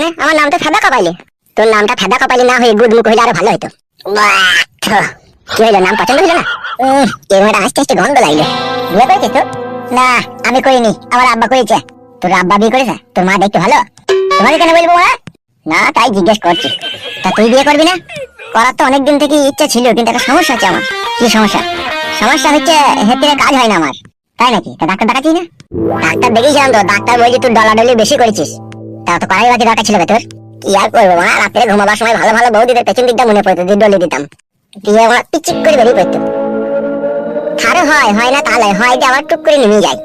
কেন আমার নাম তো ফেদা কপাইলে তোর নামটা ফেদা কপাইলে না হয়ে গুদমুখ হইলে আরও ভালো থু, কি হইল? নাম পছন্দ হইল না? গন্ধ লাগল। তো না আমি করিনি। আমার আব্বা করেছে। তোর আব্বা বিয়ে করেছে? তোর মা দেখতে ভালো? তোমাকে কেন বলব ওরা না তাই জিজ্ঞেস করছি। তা তুই বিয়ে করবি না? করার তো অনেকদিন থেকে ইচ্ছা ছিল কিন্তু একটা সমস্যা আছে আমার। কি সমস্যা? সমস্যা হচ্ছে কাজ হয় না আমার। তাই নাকি? ডাক্তার দেখাচ্ছিস না? ডাক্তার দেখেছিলাম তো ডাক্তার বলছে তুই বেশি করেছিস। তা তো কড়াই বাকি দরকার ছিল তোর। কি আর করব মা? রাত্রে ঘুমাবার সময় ভালো ভালো বৌদিদের পেছন দিকটা মনে পড়তো, দিয়ে ডলি দিতাম। দিয়ে আমার পিচিক করে বেরিয়ে পড়তো। থারে হয় হয় না তাহলে? হয় যে আবার টুক করে নেমে যায়।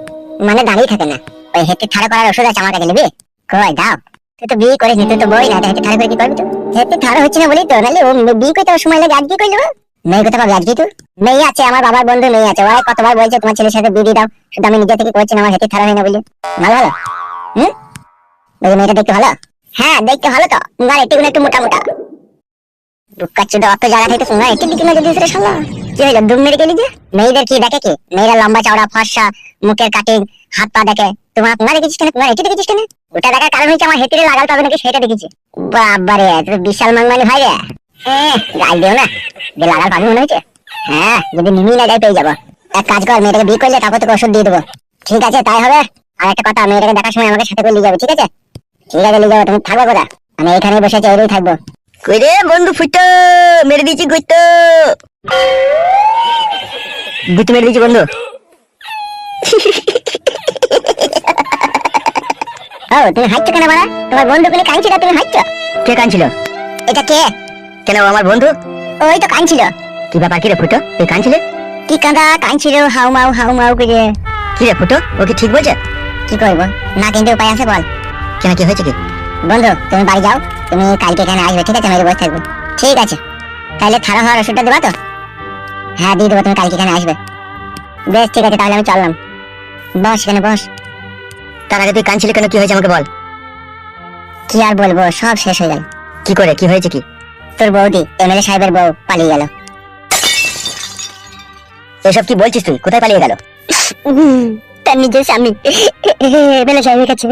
মানে দাঁড়িয়ে থাকে না। ওই হেতে থারে করার ওষুধ আছে আমার কাছে নেবে? কই, দাও। তুই তো বিয়ে করিস তুই তো বই না হেতে থারে করে কি করবি তুই? হেতে থারে হচ্ছে না বলি তো, নাহলে ও বিয়ে করতে সময় লাগে আজ কি করলি মেয়ে কোথাও পাবি আজকে তুই? মেয়ে আছে, আমার বাবার বন্ধু মেয়ে আছে ওরা কতবার বলছে তোমার ছেলের সাথে বিয়ে দাও। শুধু আমি নিজে থেকে করছি না, আমার হেঁটে থারা হয় না বলি। ভালো ভালো। হুম? হ্যাঁ মুখের কাটিং, হাত পা দেখে। তোমার দেখেছিস কেন? ওটা দেখার কারণ হচ্ছে আমার হেতিরে লাগাল পাবে নাকি সেটা দেখেছি। বাবারে বিশাল মাংমানি ভাই রে। গাল দিও না। যে লাগাল পাবি মনে হচ্ছে হ্যাঁ যদি নিমি না পেয়ে যাব। এক কাজ কর, মেয়েটাকে বিয়ে করলে তারপর তোকে ওষুধ দিয়ে দেবো। ঠিক আছে, তাই হবে। আর একটা কথা, মেয়েটাকে দেখার সময় আমাকে সাথে করে নিয়ে যাবে, ঠিক আছে? ঠিক আছে তুমি থাকব কোথা আমি এখানে বসে আছি এরই থাকব। কই রে বন্ধু ফুটো মেরে দিয়েছি গুইতো গুইতো মেরে দিয়েছি বন্ধু। ও তুমি হাঁটছো কেন বাড়া? তোমার বন্ধু কোনে কাঁদছিল তুমি হাঁটছো? কে কানছিল এটা কে? কেন আমার বন্ধু? ওই তো কাঁদছিল। কি ব্যাপার কি রে ফুটো? তুই কানছিলে কি কাঁদা কাঁদছিল হাউ মাউ হাউ মাউ করে। কি রে ফুটো? ও কি ঠিক বলছে? কি করব? না কিন্তু উপায় আছে বল। কেন কি হয়েছে কি? বন্ধু তুমি বাড়ি যাও। তুমি কালকে এখানে আসবে ঠিক আছে? মেরে বসে থাকবে। ঠিক আছে। তাহলে থারা হওয়ার ওষুধটা দেবা তো? হ্যাঁ দিয়ে দেবো তুমি কালকে এখানে আসবে। বেশ ঠিক আছে তাহলে আমি চললাম। বস এখানে বস। তার আগে তুই কানছিলে কেন? কি হয়েছে আমাকে বল। কি আর বলব সব শেষ হয়ে গেল। কি করে? কি হয়েছে কি? তোর বৌদি এমএলএ সাহেবের বউ পালিয়ে গেল। এসব কি বলছিস তুই? কোথায় পালিয়ে গেল? তার নিজের স্বামী। এমএলএ সাহেবের কাছে।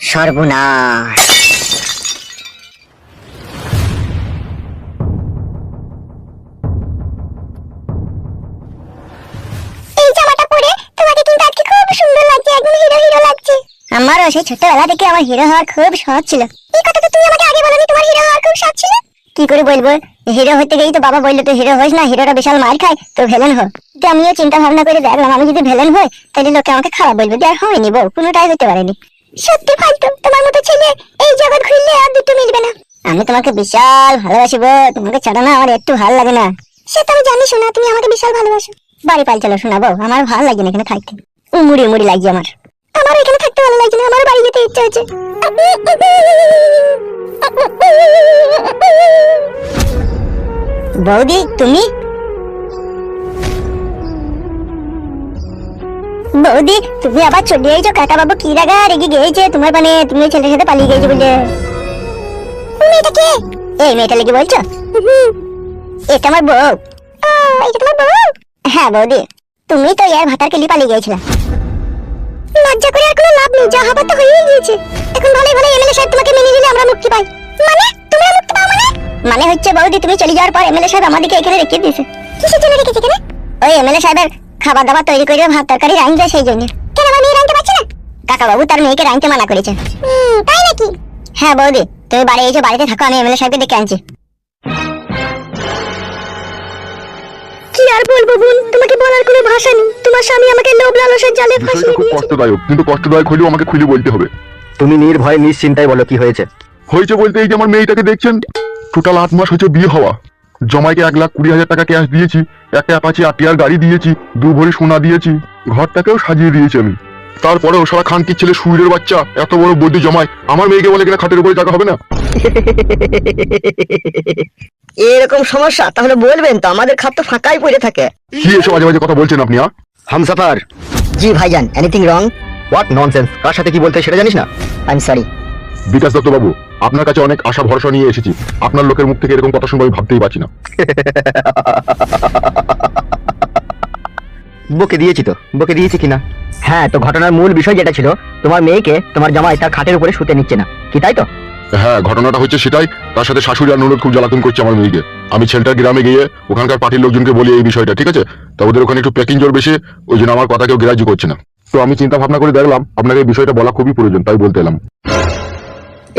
সর্বনাশ। আমারও সেই ছোটবেলা থেকে আমার হিরো হওয়ার খুব শখ ছিল। এই কথাটা তুমি আমাকে আগে বলনি তোমার হিরো হওয়ার খুব শখ ছিল? কি করে বলব? হিরো হতে গেই তো বাবা বলল তুই হিরো হইস না হিরোটা বিশাল মার খায় তো ভেলেন হো। তো আমিও চিন্তা ভাবনা করে দেখলাম আমি যদি ভেলেন হই তাহলে লোকে আমাকে খারাপ বলবে। যে আর হয়নি বউ কোনোটাই হতে পারেনি। সত্যি ফালতু তোমার মতো ছেলে এই জগৎ ঘুরলে আর দুটো মিলবে না। আমি তোমাকে বিশাল ভালোবাসি বউ তোমাকে ছাড়া না আমার একটু ভালো লাগে না। সে তো আমি জানি শোনা তুমি আমাকে বিশাল ভালোবাসো। বাড়ি পাল চলো শোনা বউ আমার ভালো লাগে না এখানে থাকতে। উমুড়ি উমুড়ি লাগছে আমার। আমার এখানে থাকতে ভালো লাগছে না আমার বাড়ি যেতে ইচ্ছা হচ্ছে। বৌদি তুমি? বৌদি, তুমি আবার চলে কাকা বাবু কি রাগা রেগে তোমার মানে তুমি ছেলের সাথে পালিয়ে বলে। এই মেয়েটা লেগে বলছো? এটা আমার বউ। এটা তোমার বউ? হ্যাঁ বৌদি, তুমি তো ভাতার কেলি পালিয়ে লজ্জা করে আর কোনো লাভ নেই, যা হবার তো হয়েই গিয়েছে। এখন ভালোই ভালো এমএলএ সাহেব তোমাকে মেনে নিলে আমরা মুক্তি পাই। মানে? তোমরা মুক্তি পাও মানে? মানে হচ্ছে বৌদি, তুমি চলে যাওয়ার পর এমএলএ সাহেব আমাদেরকে এখানে রেখে দিয়েছে। কিসের জন্য রেখেছে এখানে? ওই এমএলএ সাহেবের খাবার দাবার তৈরি করে ভাত তরকারি রাঁধবে সেই জন্য। কেন আমার মেয়ে রাঁধতে পারছে না? কাকা বাবু তার মেয়েকে রাঁধতে মানা করেছে। তাই নাকি? হ্যাঁ বৌদি তুমি বাড়ি এসে বাড়িতে থাকো আমি এমএলএ সাহেবকে ডেকে আনছি। কি আর বলব বোন তোমাকে বলার কোনো ভাষা নেই। তোমার স্বামী আমাকে লোভ লালসের জালে ফাঁসিয়ে খুব দিয়েছে। কষ্টদায়ক কিন্তু কষ্টদায়ক হলেও আমাকে খুলে বলতে হবে। তুমি নির্ভয়ে নিশ্চিন্তায় বলো কি হয়েছে। হয়েছে বলতে এই যে আমার মেয়েটাকে দেখছেন? টোটাল আট মাস হচ্ছে বিয়ে হওয়া। জমাইকে এক লাখ কুড়ি হাজার টাকা ক্যাশ দিয়েছি একটা অ্যাপাচি আটিয়ার গাড়ি দিয়েছি দু ভরি সোনা দিয়েছি ঘরটাকেও সাজিয়ে দিয়েছি আমি। তারপরেও সারা খানকির ছেলে সুইরের বাচ্চা এত বড় বৈদ্য জমায় আমার মেয়েকে বলে কিনা খাটের উপরে টাকা হবে না? এরকম সমস্যা তাহলে বলবেন তো আমাদের খাত তো ফাঁকাই পড়ে থাকে। কি এসব বাজে বাজে কথা বলছেন আপনি আ? হামসাফার। জি ভাইজান এনিথিং রং হোয়াট ননসেন্স কার সাথে কি বলতে সেটা জানিস না? I am sorry Bikash Dutta বাবু। আপনার কাছে অনেক আশা ভরসা নিয়ে এসেছি। আপনার লোকের মুখ থেকে এরকম কথা শুনব আমি ভাবতেই পারছি না। বকে দিয়েছি তো। বকে দিয়েছি কিনা? হ্যাঁ তো ঘটনার মূল বিষয় যেটা ছিল তোমার মেয়েকে তোমার জামাই তার খাটের উপরে শুতে নিচ্ছে না। কি তাই তো? হ্যাঁ ঘটনাটা হচ্ছে সেটাই। তার সাথে শাশুড়ি আর ননদ খুব জ্বালাতন করছে আমার মেয়েকে। আমি ছেলেটার গ্রামে গিয়ে ওখানকার পার্টির লোকজনকে বলি এই বিষয়টা ঠিক আছে? তা ওদের ওখানে একটু প্যাকিং জোর বেশি ওই জন্য আমার কথা কেউ গ্রাহ্য করছে না। তো আমি চিন্তা ভাবনা করে দেখলাম আপনাকে এই বিষয়টা বলা খুবই প্রয়োজন তাই বলতে এলাম।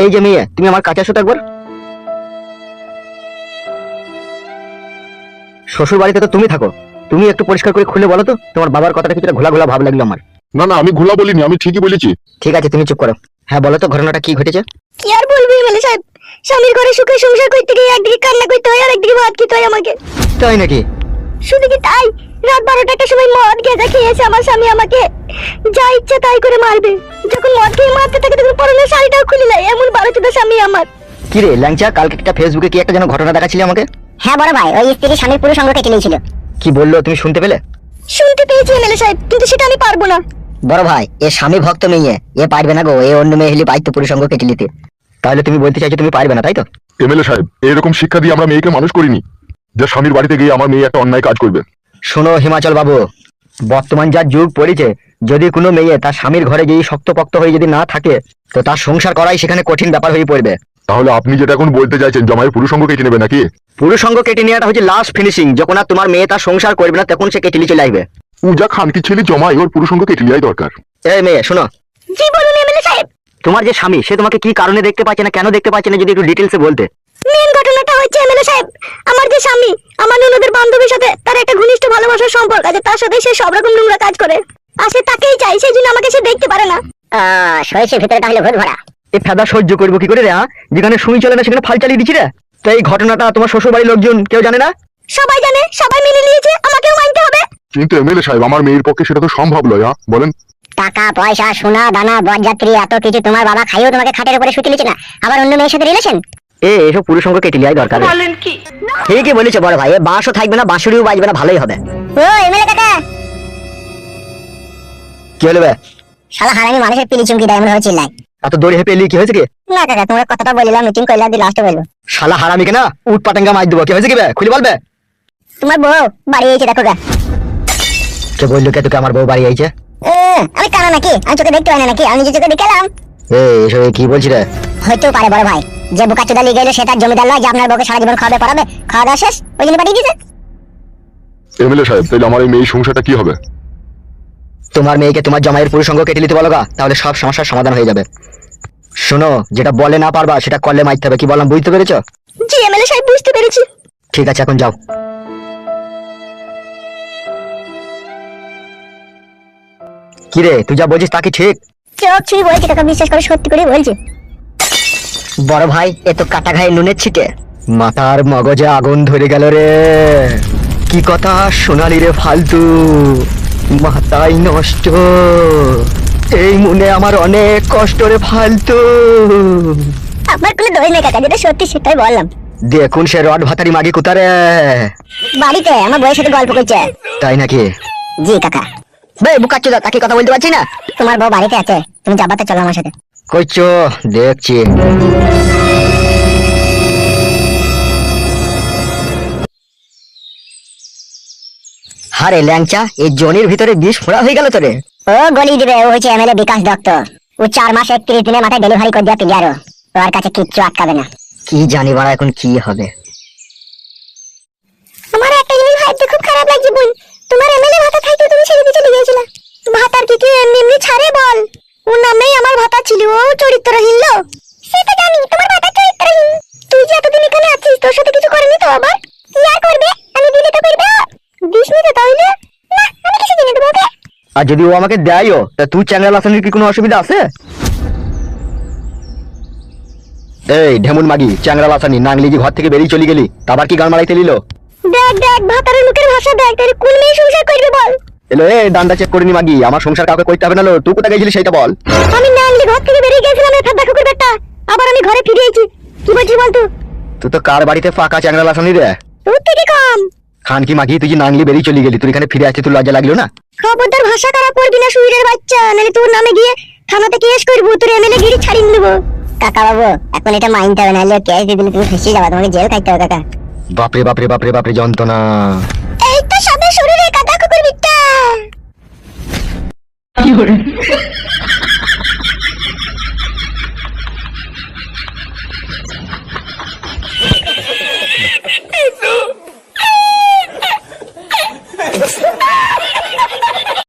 এই যে মেয়ে তুমি আমার কাছে আসো তো একবার। শ্বশুর বাড়িতে তো তুমি থাকো। তুমি একটু পরিষ্কার করে খুলে বলো তো তোমার বাবার কথাটা কিছুটা ঘোলা ঘোলা ভাব লাগল আমার। না না আমি ঘোলা বলিনি আমি ঠিকই বলেছি। ঠিক আছে তুমি চুপ করো। হ্যাঁ বলো তো ঘটনাটা কি ঘটেছে? কি আর বলব এমএলএ সাহেব? স্বামীর ঘরে সুখে সংসার করতে গিয়ে একদিকে কান্না করতে হয় আর একদিকে ভাত খেতে হয় আমাকে। তাই নাকি? শুধু কি তাই? রাত বারোটা একটা সময় মদ গেঁজা খেয়েছে আমার স্বামী আমাকে। যা ইচ্ছা তাই করে মারবে। যখন মদ খেয়ে মারতে থাকে তখন পরনের শাড়িটাও খুলে নেয় এমন বারো চোদ্দ স্বামী আমার। কি রে ল্যাংচা কালকে একটা ফেসবুকে কি একটা যেন ঘটনা দেখাচ্ছিলে আমাকে? হ্যাঁ বড় ভাই ওই স্ত্রী স্বামীর পুরো সঙ্গ কেটে নিয়েছিল। কি বলল তুমি শুনতে পেলে? শুনতে পেয়েছি এমএলএ সাহেব কিন্তু সেটা আমি পারব না। বড় ভাই এ স্বামী ভক্ত মেয়ে এ পারবে না গো এ অন্য মেয়ে হলে পাইতো পুরুষঙ্গ কেটে নিতে। তাহলে তুমি বলতে চাইছো তুমি পারবে না তাই তো? এমএলএ সাহেব এইরকম শিক্ষা দিয়ে আমরা মেয়েকে মানুষ করিনি। যে স্বামীর বাড়িতে গিয়ে আমার মেয়ে একটা অন্যায় কাজ করবে। শোনো হিমাচল বাবু বর্তমান যা যুগ পড়েছে যদি কোনো মেয়ে তার স্বামীর ঘরে গিয়ে শক্তপক্ত হয়ে যদি না থাকে তো তার সংসার করাই সেখানে কঠিন ব্যাপার হয়ে পড়বে। তাহলে আপনি যেটা এখন বলতে চাইছেন জমায়ের পুরুষ সঙ্গ কেটে নেবে নাকি? পুরুষ সঙ্গ কেটে নেওয়াটা হচ্ছে লাস্ট ফিনিশিং যখন আর তোমার মেয়ে তার সংসার করবে না তখন সে কেটে নিয়ে চলে আসবে। পূজা খানকি ছেলে জমাই ওর পুরুষ সঙ্গ কেটে নেওয়াই দরকার। এই মেয়ে শোনো। জি বলুন এমএলএ সাহেব? তোমার যে স্বামী সে তোমাকে কি কারণে দেখতে পাচ্ছে না কেন দেখতে পাচ্ছে না যদি একটু ডিটেলসে বলতে। মেন ঘটনাটা হচ্ছে এমএলএ সাহেব আমার যে স্বামী আমার ননদের বান্ধবীর সাথে তার একটা ঘনিষ্ঠ ভালোবাসার সম্পর্ক আছে তার সাথে সে সব রকম নোংরা কাজ করে। আর সে তাকেই চাই সেই জন্য আমাকে সে দেখতে পারে না। শরীরের ভিতরে তাহলে ভূত ভরা। এই ফেদা সহ্য করব কি করে রে হ্যাঁ? যেখানে সুই চলে না সেখানে ফাল চালিয়ে দিচ্ছি রে। তো এই ঘটনাটা তোমার শ্বশুর বাড়ির লোকজন কেউ জানে না? সবাই জানে সবাই মেনে নিয়েছে আমাকেও মানতে হবে। কিন্তু এমএলএ সাহেব আমার মেয়ের পক্ষে সেটা তো সম্ভব নয় হ্যাঁ বলেন। টাকা পয়সা সোনা দানা বরযাত্রী এত কিছু তোমার বাবা খাইও তোমাকে খাটের উপরে শুতে লিছে না। আবার অন্য মেয়ের সাথে রিলেশন এ এসব পুরুষ সঙ্গ কেটে নেওয়াই দরকার। ঠিকই বলেছ বড় ভাই বাঁশও থাকবে না বাঁশুড়িও বাজবে না ভালোই হবে। ও এমএলএ কাকা। কি হলো বে? শালা হারামি মানুষের পিলি চুমকি দেয় মনে হয়েছিল এত দৌড়ে হেপে এলি কি হয়েছে কি? না কাকা তোমরা কথাটা বলিলাম মিটিং করলাম দিয়ে লাস্টে বলব। শালা হারামি কেনা উট পাটাঙ্গা মার দেবো কি হয়েছে কি বে? খুলে বলবে তোমার বউ বাড়ি দেখো গা। কে বলল কে তোকে আমার বউ বাড়ি আইছে? আমি কানা নাকি? আমি চোখে দেখতে পাই না নাকি? আমি নিজে চোখে দেখলাম এ এসব কি বলছি রে? হইতেও পারে বড় ভাই। যে বুকা চোদা সে তার জমিদার নয় যে আপনার বউকে সারা জীবন খাওয়াবে পড়াবে খাওয়া দাওয়া শেষ ওই জন্য পাঠিয়ে দিয়েছে। এমএলএ সাহেব তাহলে আমার এই মেয়ের সংসারটা কি হবে? তোমার মেয়েকে তোমার জামাইয়ের পুরুষ সঙ্গ কেটে নিতে বলো গা তাহলে সব সমস্যার সমাধান হয়ে যাবে। শোনো যেটা বলে না পারবা সেটা করলে মারতে হবে কি বললাম বুঝতে পেরেছ? জি এমএলএ সাহেব বুঝতে পেরেছি। ঠিক আছে এখন যাও। কি রে তুই যা বলছিস তা কি ঠিক? চোখ বলছি কাকা বিশ্বাস করে সত্যি করে বলছি। বড় ভাই এ তো কাটা ঘায়ে নুনের ছিটে। মাথার মগজে আগুন ধরে গেল রে। কি কথা সোনালি রে ফালতু। মাথাই নষ্ট। এই মনে আমার অনেক কষ্ট রে ফালতু। আপনার কোনো দই নেই কাকা যেটা সত্যি সেটাই বললাম। দেখুন সে রড ভাতারি মাগি কুতারে বাড়িতে আমার বউয়ের সাথে গল্প করছে। তাই নাকি? জি কাকা। বে বুকা চোদা তাকে কথা বলতে পারছি না। তোমার বউ বাড়িতে আছে তুমি যাবাতে চলো আমার সাথে। কইছো দেখছি। হারে ল্যাংচা এই জনির ভিতরে বিষ ফোড়া হয়ে গেল তোরে ও গলি দিবে ও হচ্ছে এমএলএ বিকাশ দত্ত। ও চার মাস একত্রিশ দিনের মাথায় ডেলিভারি করে দেওয়া প্লেয়ারও ওর কাছে কিচ্ছু আটকাবে না। কি জানি বাড়া এখন কি হবে। আমার একটা জিনিস ভাবতে খুব খারাপ লাগছে বোন তোমার এমএলএ ভাতা থাকতে তুমি ছেড়ে দিয়ে চলে গিয়েছিলা ভাতার কি কি এমনি এমনি ছাড়ে বল ওর নামেই আমার ভাতা ছিল ও চরিত্রহীন লো সেটা জানি তোমার ভাতা চরিত্রহীন তুই যে এতদিন এখানে আছিস তোর সাথে কিছু করেনি তো আবার কি আর করবে আমি দিলে তো করবে দিস নি তো তাহলে না আমি কিছু দিনে দেবো ওকে আর যদি ও আমাকে দেয়ও তা তুই চ্যানেল আসানোর কি কোনো অসুবিধা আছে? এই ঢেমুন মাগি চ্যাংরা লাসানি নাংলি যে ঘর থেকে বেরিয়ে চলে গেলি আবার কি গান মারাইতে নিল দেখ দেখ ভাতারের মুখের ভাষা দেখ তাহলে কোন মেয়ে সংসার করবে বল? এলো এই ডান্ডা চেক করিনি মাগি আমার সংসার কাউকে করতে হবে না লো তুই কোথায় গেছিলি সেটা বল। আমি নাংলি ঘর থেকে বেরিয়ে গেছিলাম এর দেখো করবে একটা আবার আমি ঘরে ফিরে এসেছি। কি বলছিস বল তুই তুই তো কার বাড়িতে ফাঁকা চ্যাংরা লাসানি রে? তোর থেকে কম। খান কি মাগি তুই নাংলি বেরিয়ে চলে গেলি তুই এখানে ফিরে আসতে তুই লজ্জা লাগল না? খবরদার ভাষা খারাপ করবি না সুইরের বাচ্চা। নাহলে তোর নামে গিয়ে থানাতে কেস করব তোর এমএলএ গিরি ছাড়িয়ে দেবো কাকা বাবু এখন এটা মাইনতে হবে নাহলে কেস দিয়ে দিলে তুমি ফেসে যাবে তোমাকে জেল খাইতে হবে কাকা। বাপরে বাপরে বাপরে বাপরে যন্ত্রণা। এই তো সবে শরীরে কাদা কুকুর বিট্টা